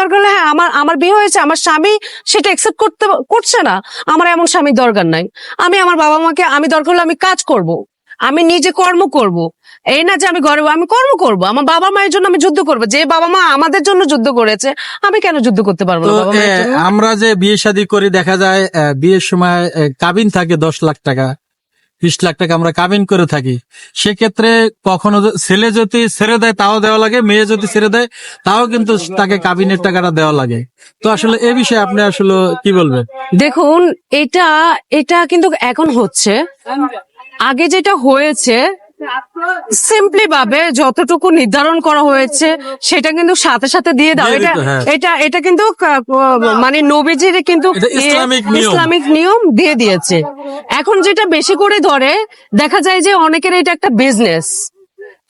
দরকার হলে হ্যাঁ আমার আমার বিয়ে হয়েছে আমার স্বামী সেটা একসেপ্ট করতে করছে না। আমার এমন স্বামীর দরকার নাই। আমি আমার বাবা মাকে আমি দরকার হলে আমি কাজ করব। আমি নিজে কর্ম করব। এই না যে আমি ঘরে আমি কর্ম করব। আমার বাবা মায়ের জন্য আমি যুদ্ধ করব। যে বাবা মা আমাদের জন্য যুদ্ধ করেছে আমি কেন যুদ্ধ করতে পারব না বাবা মায়ের জন্য? আমরা যে বিয়ে শাদী করি দেখা যায় এ, বিয়ের সময় কাবিন থাকে দশ লাখ টাকা। বিশ লাখ টাকা আমরা কাবিন করে থাকি। সেক্ষেত্রে কখনো ছেলে যদি ছেড়ে দেয় তাও দেওয়া লাগে মেয়ে যদি ছেড়ে দেয় তাও কিন্তু তাকে কাবিনের টাকাটা দেওয়া লাগে। তো আসলে এ বিষয়ে আপনি আসলে কি বলবেন? দেখুন এটা এটা কিন্তু এখন হচ্ছে। আগে যেটা হয়েছে সিম্পলি ভাবে যতটুকু নির্ধারণ করা হয়েছে সেটা কিন্তু সাথে সাথে দিয়ে দাও। এটা হ্যাঁ। এটা এটা কিন্তু মানে নবীজির কিন্তু ইসলামিক নিয়ম দিয়ে দিয়েছে। এখন যেটা বেশি করে ধরে, দেখা যায় যে অনেকের এটা একটা বিজনেস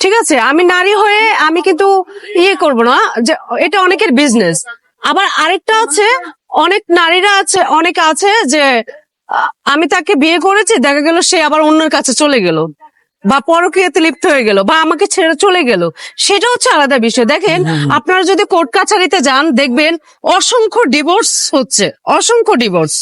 ঠিক আছে? আমি নারী হয়ে আমি কিন্তু ইয়ে করব না, যে এটা অনেকের বিজনেস আবার আরেকটা আছে, অনেক নারীরা আছে, অনেক আছে যে আমি তাকে বিয়ে করেছি, দেখা গেল সে আবার অন্যের কাছে চলে গেল। বা পরকীয়াতে লিপ্ত হয়ে গেল বা আমাকে ছেড়ে চলে গেল সেটা হচ্ছে আলাদা বিষয়। দেখেন আপনারা যদি কোর্ট কাছারিতে যান দেখবেন অসংখ্য ডিভোর্স হচ্ছে অসংখ্য ডিভোর্স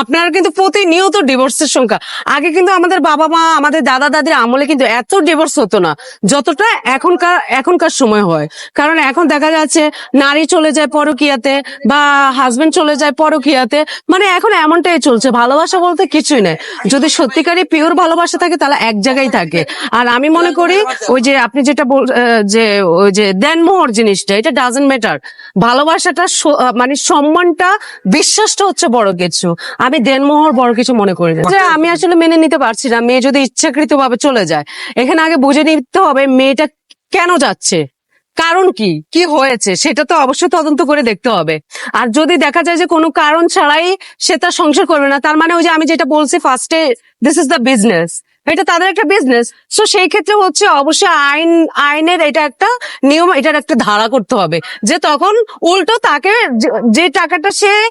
আপনারা কিন্তু প্রতিনিয়ত ডিভোর্সের সংখ্যা। আগে কিন্তু আমাদের বাবা মা আমাদের দাদা দাদির আমলে কিন্তু এত ডিভোর্স হতো না যতটা এখনকার এখনকার সময় হয়। কারণ এখন দেখা যাচ্ছে নারী চলে যায় পরকিয়াতে বা হাজবেন্ড চলে যায় পরকিয়াতে মানে এখন এমনটাই চলছে ভালোবাসা বলতে কিছুই নেই। যদি সত্যিকারই পিওর ভালোবাসা থাকে তাহলে এক জায়গায় থাকে। আর আমি মনে করি ওই যে আপনি যেটা বল যে ওই যে দেনমোহর জিনিসটা এটা ডাজেন্ট ম্যাটার ভালোবাসাটা মানে সম্মানটা বিশ্বাসটা হচ্ছে বড় কিছু। আমি দেনমোহর বড় কিছু মনে করি না। যে আমি আসলে মেনে নিতে পারছি না মেয়ে যদি ইচ্ছাকৃত ভাবে চলে যায়। এখানে আগে বুঝে নিতে হবে মেয়েটা কেন যাচ্ছে। কারণ কি? কি হয়েছে? সেটা তো অবশ্যই তদন্ত করে দেখতে হবে। আর যদি দেখা যায় যে কোনো কারণ ছাড়াই সে তার সংসার করবে না তার মানে ওই যে আমি যেটা বলছি ফার্স্টে দিস ইজ দ্য বিজনেস এটা তাদের একটা বিজনেস সো সেই ক্ষেত্রে হচ্ছে অবশ্যই আইন, আইনের এটা একটা নিয়ম, এটার একটা ধারা করতে হবে। যে তখন উল্টো তাকে যে- টাকাটা সে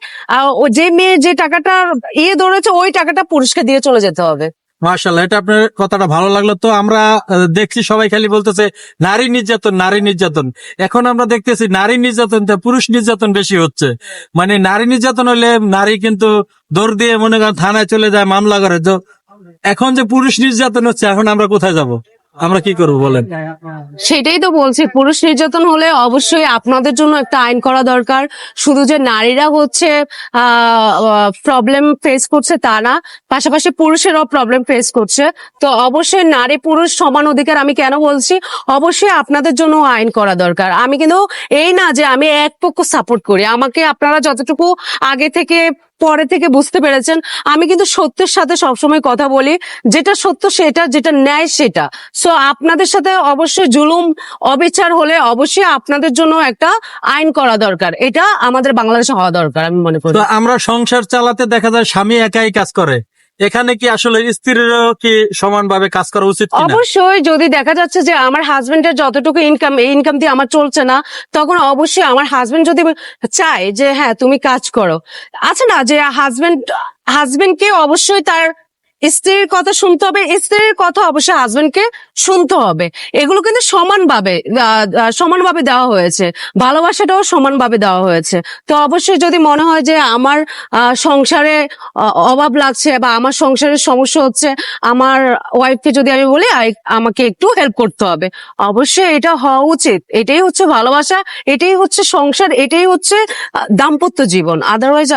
যে মেয়ে যে টাকাটা ইয়ে ধরেছে, ওই টাকাটা পুরুষকে দিয়ে চলে যেতে হবে। মার্শাল্লাহ এটা আপনার কথাটা ভালো লাগল। তো আমরা দেখছি সবাই খালি বলতেছে, নারী নির্যাতন নারী নির্যাতন। এখন আমরা দেখতেছি, নারী নির্যাতন পুরুষ নির্যাতন বেশি হচ্ছে। মানে নারী নির্যাতন হলে নারী কিন্তু দৌড় দিয়ে মনে করেন থানায় চলে যায়, মামলা করে। এখন যে পুরুষ নির্যাতন হচ্ছে, এখন আমরা কোথায় যাব? আমরা কি করব বলেন? সেটাই তো বলছি, পুরুষ নির্যাতন হলে অবশ্যই আপনাদের জন্য একটা আইন করা দরকার। শুধু যে নারীরা হচ্ছে প্রবলেম ফেস করছে তা না, পাশাপাশি পুরুষেরাও প্রবলেম ফেস করছে। তো অবশ্যই নারী পুরুষ সমান অধিকার আমি কেন বলছি? অবশ্যই আপনাদের জন্য আইন করা দরকার। আমি কিন্তু এই না যে আমি এক পক্ষ সাপোর্ট করি। আমাকে আপনারা যতটুকু আগে থেকে পরে থেকে বুঝতে পেরেছেন, আমি কিন্তু সত্যের সাথে সবসময় কথা বলি, যেটা সত্য সেটা, যেটা ন্যায় সেটা। সো আপনাদের সাথে অবশ্যই জুলুম, অবিচার হলে অবশ্যই আপনাদের জন্য একটা আইন করা দরকার। এটা আমাদের বাংলাদেশে হওয়া দরকার, আমি মনে করি। আমরা সংসার চালাতে দেখা যায় স্বামী একাই কাজ করে। এখানে কি আসলে স্ত্রীরও কি সমানভাবে কাজ করা উচিত অবশ্যই, যদি দেখা যাচ্ছে যে আমার হাজবেন্ড এর যতটুকু ইনকাম এই ইনকাম দিয়ে আমার চলছে না, তখন অবশ্যই আমার হাজবেন্ড যদি চায় যে হ্যাঁ তুমি কাজ করো। আছে না, যে হাজবেন্ড কে অবশ্যই তার স্ত্রীর কথা শুনতে হবে, স্ত্রীর কথা অবশ্যই হাজবেন্ডকে শুনতে হবে। এগুলো কিন্তু সমানভাবে সমানভাবে দেওয়া হয়েছে। ভালোবাসাটাও সমানভাবে দেওয়া হয়েছে। তো অবশ্যই যদি মনে হয় যে আমার সংসারে অভাব লাগছে বা আমার সংসারের সমস্যা হচ্ছে, আমার ওয়াইফকে যদি আমি বলি আমাকে একটু হেল্প করতে হবে। অবশ্যই এটা হওয়া উচিত। এটাই হচ্ছে ভালোবাসা, এটাই হচ্ছে সংসার, এটাই হচ্ছে দাম্পত্য জীবন। আদারওয়াইজ